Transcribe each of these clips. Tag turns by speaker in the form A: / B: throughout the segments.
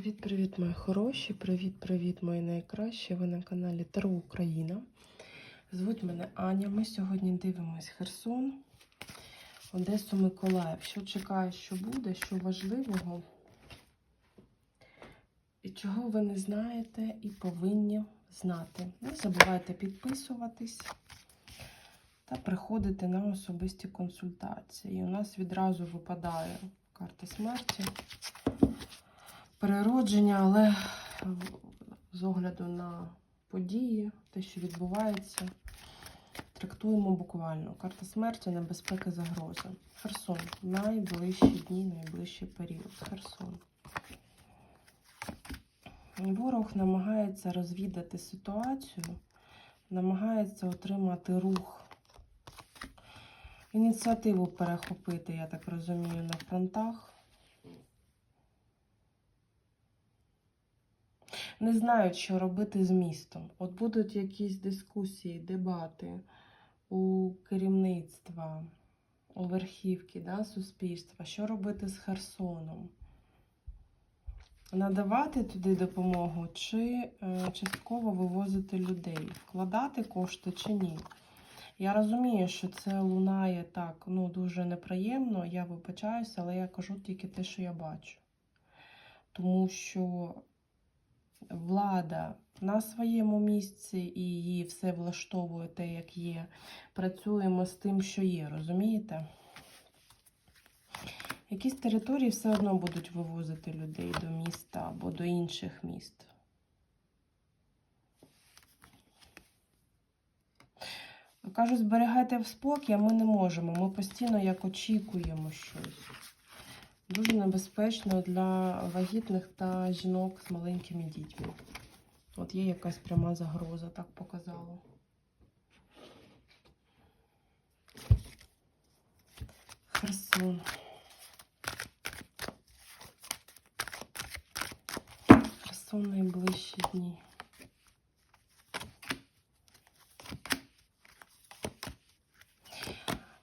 A: Привіт-привіт, мої хороші! Привіт-привіт, мої найкращі! Ви на каналі Таро Україна. Звуть мене Аня. Ми сьогодні дивимось Херсон, Одесу, Миколаїв. Що чекає, що буде, що важливого, і чого ви не знаєте і повинні знати. Не забувайте підписуватись та приходити на особисті консультації. У нас відразу випадає карта смерті переродження, але з огляду на події, те, що відбувається, трактуємо буквально. Карта смерті, небезпека, загроза. Херсон. Найближчі дні, найближчий період. Херсон. Ворог намагається розвідати ситуацію, намагається отримати рух, ініціативу перехопити, я так розумію, на фронтах. Не знають, що робити з містом. От будуть якісь дискусії, дебати у керівництва, у верхівки да, суспільства, що робити з Херсоном. Надавати туди допомогу чи е, частково вивозити людей, вкладати кошти чи ні. Я розумію, що це лунає так, ну дуже неприємно, я вибачаюся, але я кажу тільки те, що я бачу. Тому що влада на своєму місці і її все влаштовує те, як є. Працюємо з тим, що є, розумієте? Якісь території все одно будуть вивозити людей до міста або до інших міст. Кажуть, зберігайте в спокій, а ми не можемо. Ми постійно як очікуємо щось. Дуже небезпечно для вагітних та жінок з маленькими дітьми. От є якась пряма загроза, так показало. Херсон. Херсон найближчі дні.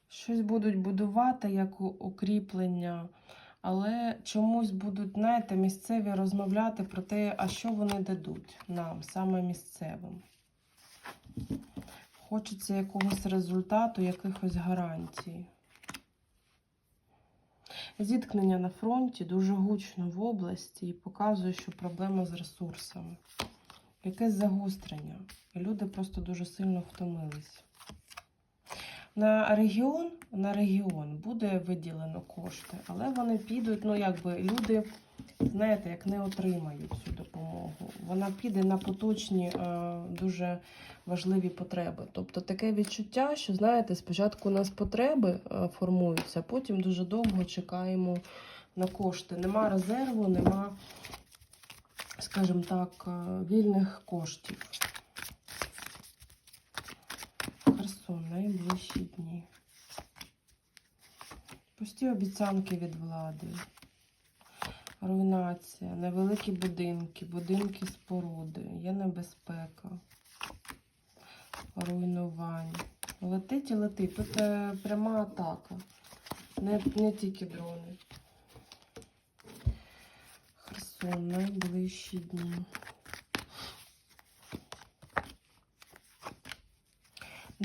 A: Щось будуть будувати як укріплення. Але чомусь будуть, знаєте, місцеві розмовляти про те, а що вони дадуть нам, саме місцевим. Хочеться якогось результату, якихось гарантій. Зіткнення на фронті дуже гучно в області і показує, що проблема з ресурсами. Якесь загострення. Люди просто дуже сильно втомились. На регіон на регіон буде виділено кошти, але вони підуть, ну якби люди, знаєте, як не отримають цю допомогу. Вона піде на поточні е, дуже важливі потреби. Тобто таке відчуття, що, знаєте, спочатку у нас потреби е, формуються, потім дуже довго чекаємо на кошти. Нема резерву, нема, скажімо так, е, вільних коштів. Херсон, найближчі дні. Пусті обіцянки від влади. Руйнація, невеликі будинки, будинки споруди, є небезпека, руйнування. Летить і летить. Тут е, пряма атака. Не, не тільки дрони. Херсон, найближчі дні.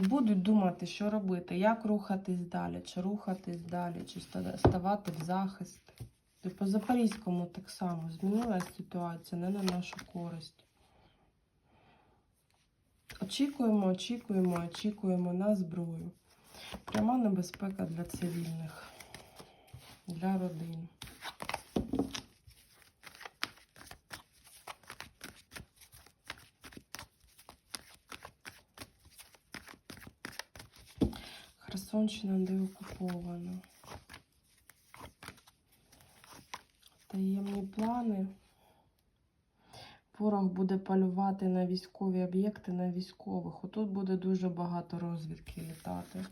A: Будуть думати, що робити, як рухатись далі, чи рухатись далі, чи ставати в захист. І по Запорізькому так само змінилася ситуація не на нашу користь. Очікуємо, очікуємо, очікуємо на зброю. Пряма небезпека для цивільних, для родин. Херсонщина деокупована. Таємні плани. Ворог буде полювати на військові об'єкти, на військових. Отут буде дуже багато розвідки літати,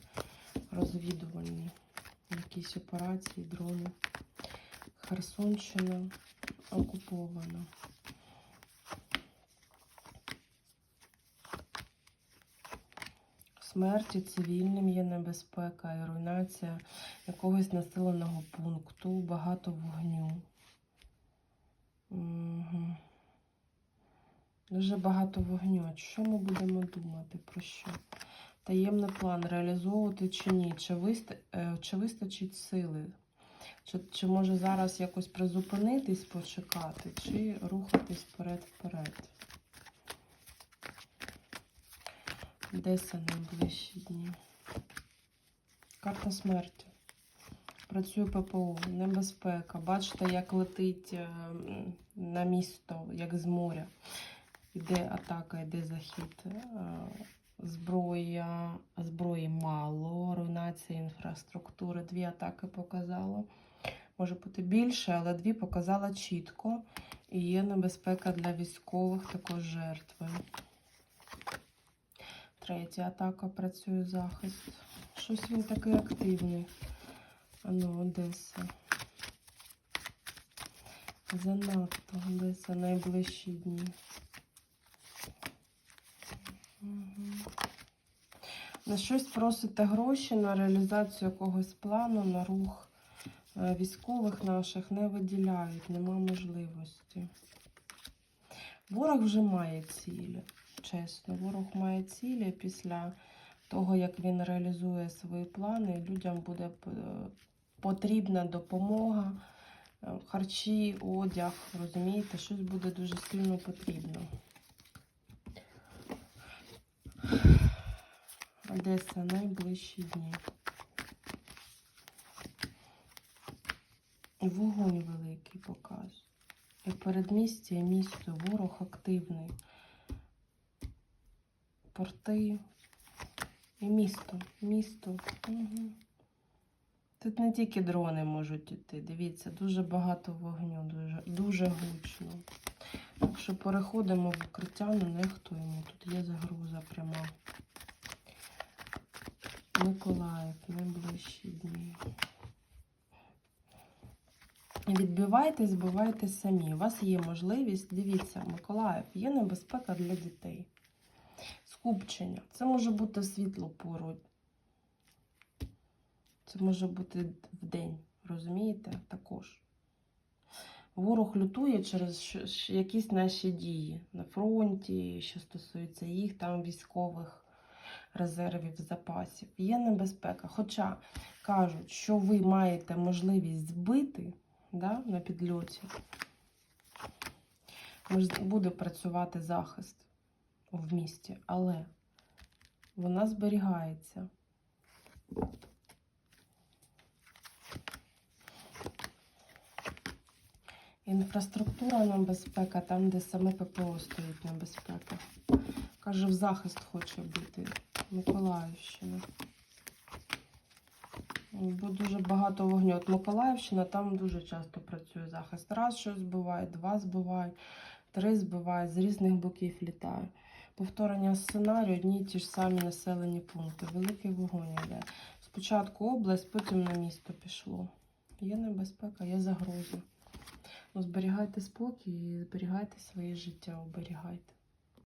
A: розвідувальні. Якісь операції, дрони. Херсонщина окупована. Смерті цивільним є небезпека і руйнація якогось населеного пункту, багато вогню. Дуже багато вогню. Що ми будемо думати? Про що? Таємний план реалізовувати чи ні? Чи, виста... е, чи вистачить сили? Чи, чи може зараз якось призупинитись, почекати, чи рухатись вперед-вперед? Де це найближчі дні? Карта смерті. Працює ППО, небезпека. Бачите, як летить е, на місто, як з моря. Іде атака, йде захід. Е, Зброя, зброї мало, руйнація інфраструктури. Дві атаки показало. Може бути більше, але дві показала чітко. І є небезпека для військових, також жертви. Третя атака працює захист. Щось він такий активний. Ану, Одеса. Занадто Одеса найближчі дні. Мгм. На щось просите гроші на реалізацію якогось плану, на рух е, військових наших не виділяють, нема можливості. Ворог вже має цілі, чесно. Ворог має цілі після того, як він реалізує свої плани, людям буде е, потрібна допомога, е, харчі, одяг, розумієте, щось буде дуже сильно потрібно. Одеса найближчі дні. Вогонь великий показує. І передмістя, місто, ворог активний. Порти і місто. Місто. Угу. Тут не тільки дрони можуть іти. Дивіться, дуже багато вогню, дуже, дуже гучно. Так що переходимо в укриття, не нехтуємо. Тут є загроза пряма. Миколаїв, найближчі дні. Відбивайтесь, збивайтесь самі. У вас є можливість, дивіться, Миколаїв, є небезпека для дітей. Скупчення. Це може бути в світлу. Це може бути в день, розумієте? Також. Ворог лютує через якісь наші дії на фронті, що стосується їх, там військових резервів, запасів. Є небезпека. Хоча кажуть, що ви маєте можливість збити да, на підльоті, буде працювати захист в місті, але вона зберігається. Інфраструктура небезпека, там, де саме ППО стоїть небезпека. Каже, в захист хоче бути Миколаївщина. Бо дуже багато вогню. От Миколаївщина там дуже часто працює захист. Раз щось збиває, два збивають, три збивають, з різних боків літає. Повторення сценарію, одні й ті ж самі населені пункти. Великий вогонь йде. Спочатку область, потім на місто пішло. Є небезпека, є загроза. Ну, зберігайте спокій і зберігайте своє життя, оберігайте.